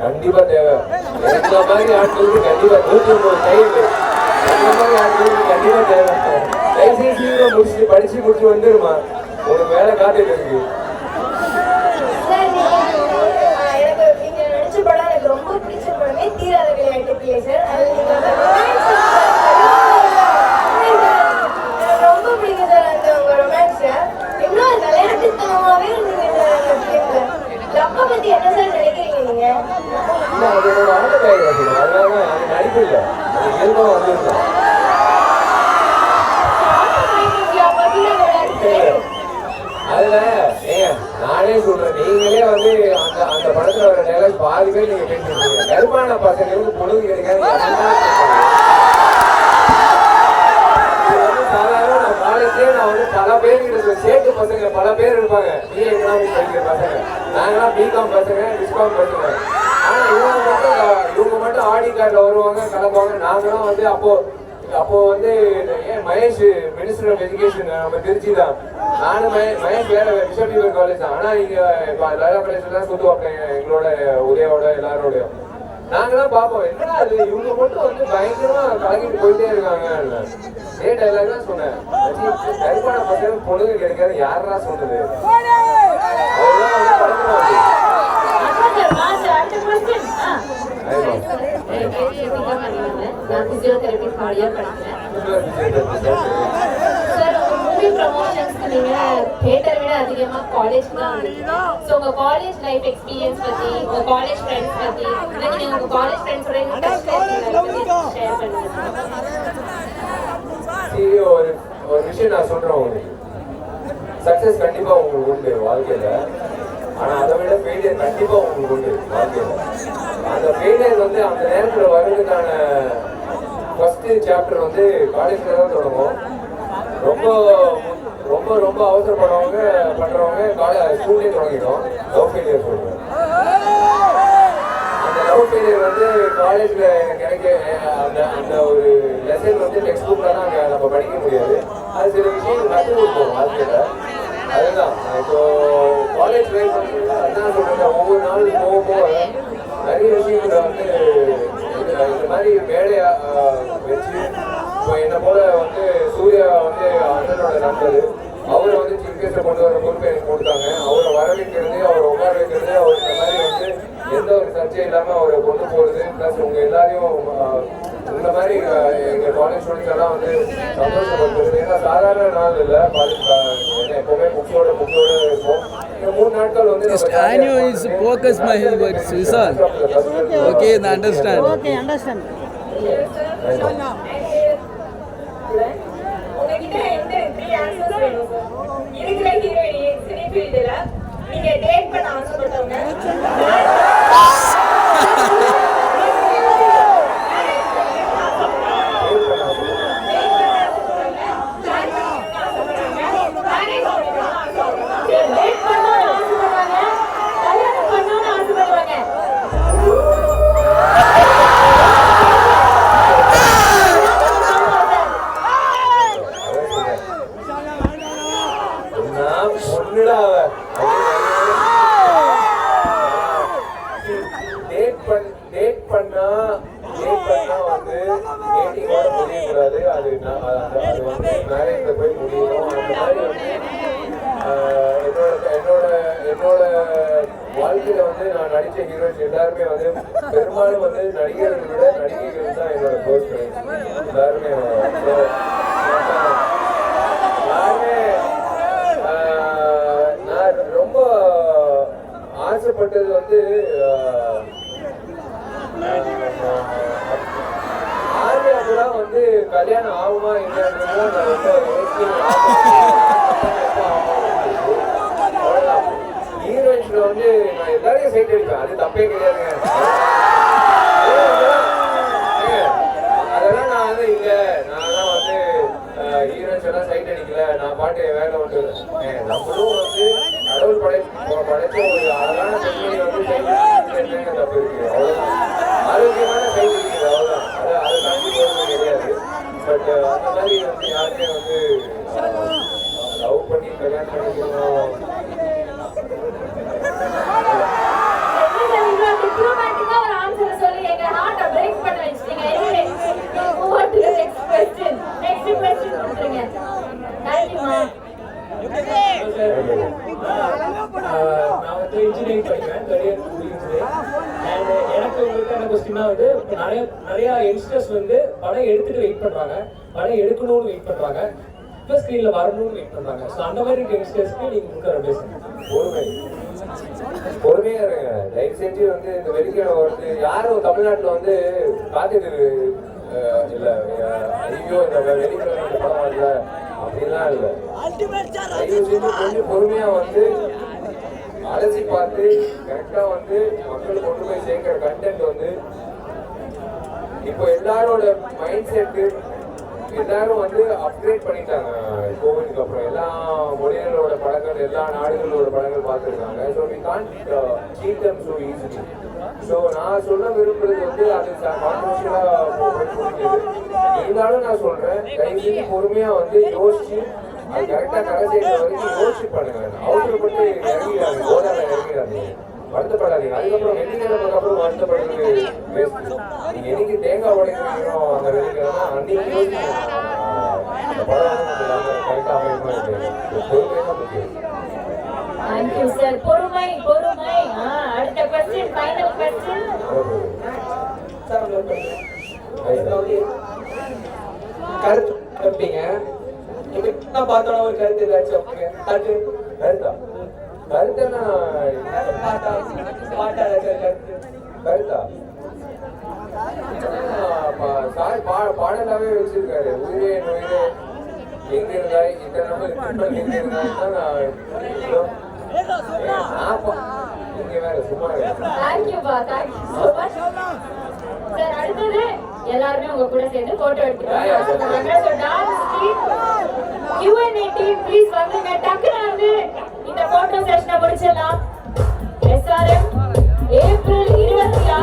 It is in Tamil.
கண்டிப்பா தேவை. எனக்கு மாதிரி ஆட்களுக்கு கண்டிப்பா நூத்தி ஒன்பது டைம் அந்த மாதிரி ஆட்களுக்கு கண்டிப்பா தேவை தயவுசெய்து சீக்கிரம் முடிச்சுட்டு படிச்சு முடிச்சு வந்துருமா உனக்கு வேலை காத்துட்டு இருக்கு சார், நீங்க ஆ, எனக்கு நீங்க நடிச்ச படம் எனக்கு ரொம்ப பிடிச்ச படமே தீராத விளையாட்டு பிள்ளை சார். அது நீங்க அந்த romance எனக்கு ரொம்ப பிடிக்கும் சார் அந்த உங்க romance. இன்னும் விளையாட்டுத்தனமாவே இருந்தீங்க சார் அந்த filmல. லப்பை பத்தி என்ன சார் நினைக்கிறீங்க நீங்க இல்ல அது என்னோட ஆட்டோபயோகிராஃபி அதனால அது நடிப்பு இல்லை அது இயல்பா வந்துருந்தேன் அதுல ஏங்க நானே வந்து அந்த அந்த படத்துல வர டைலாக் பாதி பேர் நீங்க பேசிருக்கீங்க கருப்பான பசங்களுக்கு பொழுது கிடைக்காது பல பேர் இருக்கு சேட்டு பசங்க பல பேர் இருப்பாங்க. நீ எக்கனாமிக்ஸ் படிக்கிற பசங்க. நாங்களாம் பிகாம் பசங்க டிஸ்காம் பசங்க. ஆனா இவங்க மட்டும் இவங்க மட்டும் ஆடி கார்டில் வருவாங்க கலப்பாங்க நாங்களாம் வந்து அப்போ அப்போ வந்து ஏன் மகேஷ் மினிஸ்டர் ஆஃப் எஜுகேஷன் நம்ம திருச்சி தான். நானும் மகேஷ் வேற பிஷப் காலேஜ் தான். ஆனா இங்க இப்ப லாலா காலேஜ்ல தான் சுத்துவாங்க எங்களோட உதயோட எல்லாரோடையும். நாங்களாம் பார்ப்போம். என்னடா அது இவங்க மட்டும் வந்து பயங்கரமா கலக்கிட்டு போயிட்டே இருக்காங்க. ஏ டைலாக் தான் சொன்னேன். கருப்பான பசங்க பொழுது கிடைக்காது. யாரா சொன்னது அதெல்லாம் வந்து படத்துல வந்து நான் பிசியோதெரபி தேர்ட் இயர் படிக்கிறேன் சொல்லுவாங்க. சார் உங்க மூவி ப்ரமோஷன்ஸ்க்கு நீங்க தியேட்டர் விட அதிகமா காலேஜ் தான் வந்திருக்கீங்க ஸோ உங்க காலேஜ் லைஃப் எக்ஸ்பீரியன்ஸ் பத்தி உங்க காலேஜ் ஃப்ரெண்ட்ஸ் பத்தி இல்லை நீங்க உங்க காலேஜ் ஃப்ரெண்ட்ஸோட இந்த டச்ல இருக்கீங்க பத்தி ஷேர் பண்ணுங்க See, ஒரு ஒரு விஷயம் நான் சொல்றேன் உங்களுக்கு சக்சஸ் கண்டிப்பா உங்களுக்கு உண்டு வாழ்க்கையில ஆனா அதை விட ஃபெயிலியர் கண்டிப்பா உங்களுக்கு உண்டு. அந்த ஃபெயிலியர் வந்து அந்த நேரத்துல வர்றதுக்கான ஃபர்ஸ்ட் சாப்டர் வந்து காலேஜ்ல தான் தொடங்கும் ரொம்ப ரொம்ப ரொம்ப அவசரப்படுறவங்க பண்றவங்க காலேஜ் ஸ்கூல்லே தொடங்கிடும் லவ் ஃபெயிலியர் சொல்றேன். அந்த லவ் ஃபெயிலியர் வந்து காலேஜ்ல கிடைக்க அந்த அந்த ஒரு லெசன் வந்து டெக்ஸ்ட் புக்ல தான் நம்ம படிக்க முடியாது. அது சில விஷயம் கற்றுக் கொடுப்போம் வாழ்க்கையில. அதுதான். இப்போ காலேஜ் லைஃப் வந்து அதான் சொல்றேன் ஒவ்வொரு நாள் போக போக நிறைய விஷயங்களை வந்து இந்த மாதிரி மேடையா வச்சு இப்போ என்னை போல வந்து சூர்யா வந்து அண்ணனோட நண்பர். அவரை வந்து சீஃப் கொண்டு வர பொறுப்பு எனக்கு கொடுத்தாங்க. அவரை வர வைக்கிறது அவரை உட்கார வைக்கிறது அவர் இந்த மாதிரி வந்து எந்த ஒரு சர்ச்சையும் இல்லாமல் அவரை கொண்டு போகிறது ப்ளஸ் உங்கள் எல்லாரையும் ஆஹ், இந்த மாதிரி எங்கள் காலேஜ் ஸ்டூடெண்ட்ஸ் எல்லாம் வந்து சந்தோஷப்படுத்துறது. ஏன்னா சாதாரண நாள் இல்லை college Just annual is focus my words, Vishal. Okay, I understand. Okay, understand. அது அது- அது வந்து marriage ல போய் முடியணும். அந்த மாதிரி என்னோட என்னோட என்னோட வாழ்க்கையில வந்து நான் நடிச்ச ஹீரோஸ் எல்லாருமே வந்து பெரும்பாலும் வந்து நடிகர்களை விட நடிகைகள் தான் என்னோட க்ளோஸ் ஃப்ரெண்ட்ஸ் எல்லாருமே நான் ரொம்ப ஆசைப்பட்டது வந்து ஆர்யாவுக்குலாம் வந்து கல்யாணம் ஆகுமா இல்லைன்றதுலாம் நான் ரொம்ப யோசிச்சு ஹீரோயின்ஸ்ல வந்து நான் எல்லாரையும் சைட் அடிப்பேன் அது தப்பே கிடையாதுங்க. அதெல்லாம் நான் வந்து இல்ல. நான்லாம் வந்து ஹீரோயின்ஸ் எல்லாம் சைட் அடிக்கல. நான் பாட்டு வேலை வந்து ஏங்க, நம்மளும் வந்து கடவுள் படை படைச்ச ஒரு அழகான பெண்மணி வந்து சைட் அடிக்கிறது தப்பு இருக்கு. அவ்வளவுதான். ஆரோக்கியமான சைட் இருக்குது அவ்வளவுதான் அது அதை தாண்டி போறது கிடையாது பட் அந்த மாதிரி வந்து யாருமே வந்து லவ் பண்ணி கல்யாணம் ஸ்டார்ட் பண்ணிக்கணும் நிறைய யங்ஸ்டர்ஸ் வந்து படம் எடுத்துட்டு வெயிட் பண்றாங்க. படம் எடுக்கணும்னு வெயிட் பண்றாங்க. இப்போ ஸ்க்ரீன்ல வரணும்னு வெயிட் பண்றாங்க. ஸோ அந்த மாதிரி யங்ஸ்டர்ஸ்க்கு நீங்க கொடுக்குற பேசுங்க பொறுமை. பொறுமையா இருங்க. தயவு செஞ்சு வந்து இந்த வெடிக்கிழமை வந்து யாரும் தமிழ்நாட்டுல வந்து பார்த்துட்டு அஹ், இல்ல ஐயோ இந்த வெடிக்கிழமை படம் வரல. அப்படின்லாம் இல்ல. தயவு செஞ்சு கொஞ்சம் பொறுமையா வந்து அலசி பார்த்து கரெக்டா வந்து மக்களுக்கு கொண்டு போய் சேர்க்கிற கண்டென்ட் வந்து இப்போ எல்லாரோட மைண்ட் செட்டு எல்லாரும் வந்து அப்கிரேட் பண்ணிட்டாங்க. கோவிலுக்கு அப்புறம் எல்லா மொழிகளோட படங்கள் எல்லா நாடுகளோட படங்கள் பார்த்துருக்காங்க. So we can cheat them so easily so நான் சொல்ல விரும்புறது வந்து அது கான்ட்ரவர்ஷியலாக இருந்தாலும் நான் சொல்கிறேன் தயவு பொறுமையாக வந்து யோசிச்சு அது கரெக்டாக கரை செய்யற வரைக்கும் யோசிச்சு பண்ணுங்க. அவசரப்பட்டு இறங்கிடாங்க ஓடாத இறங்கிடாதீங்க. வருத்தப்படாதீங்க. அதுக்கப்புறம் வெள்ளிக்கிழமைக்கு அப்புறம் வருத்தப்படுறது நீங்க என்னைக்கு தேங்காய் உடைக்கிறீங்களோ அந்த வெள்ளிக்கிழமை அன்னைக்கு படம் கரெக்டாக பொறுமையாக முக்கியம் தேங்க்யூ சார் பொறுமை பொறுமை. அடுத்த கொஸ்டின் ஃபைனல் கொஸ்டின் கருத்து கருப்பீங்க இப்போ என்ன பார்த்தாலும் ஒரு கருத்து ஏதாச்சும் கருத்தா? கருத்தனா பாட்டா பாட்டா கருத்து சார் பா பாடலாவே வச்சிருக்காரு உயிரே உயிரே எங்க இருந்தாய் இத்தனை நாள் எங்க இருந்தாய் வேற சும்மா. தேங்க்யூப்பா தேங்க்யூ மச் சார் அடுத்தது எல்லாருமே உங்க கூட சேர்ந்து போட்டோ எடுத்துக்கோங்க so dance team UNA team please வந்துங்க டக்குனு வந்து இந்த போட்டோ செஷனை முடிச்சிடலாம் எஸ்ஆர்எம் ஏப்ரல் இருபத்தி ஆறாம் தேதி ரத்தினம்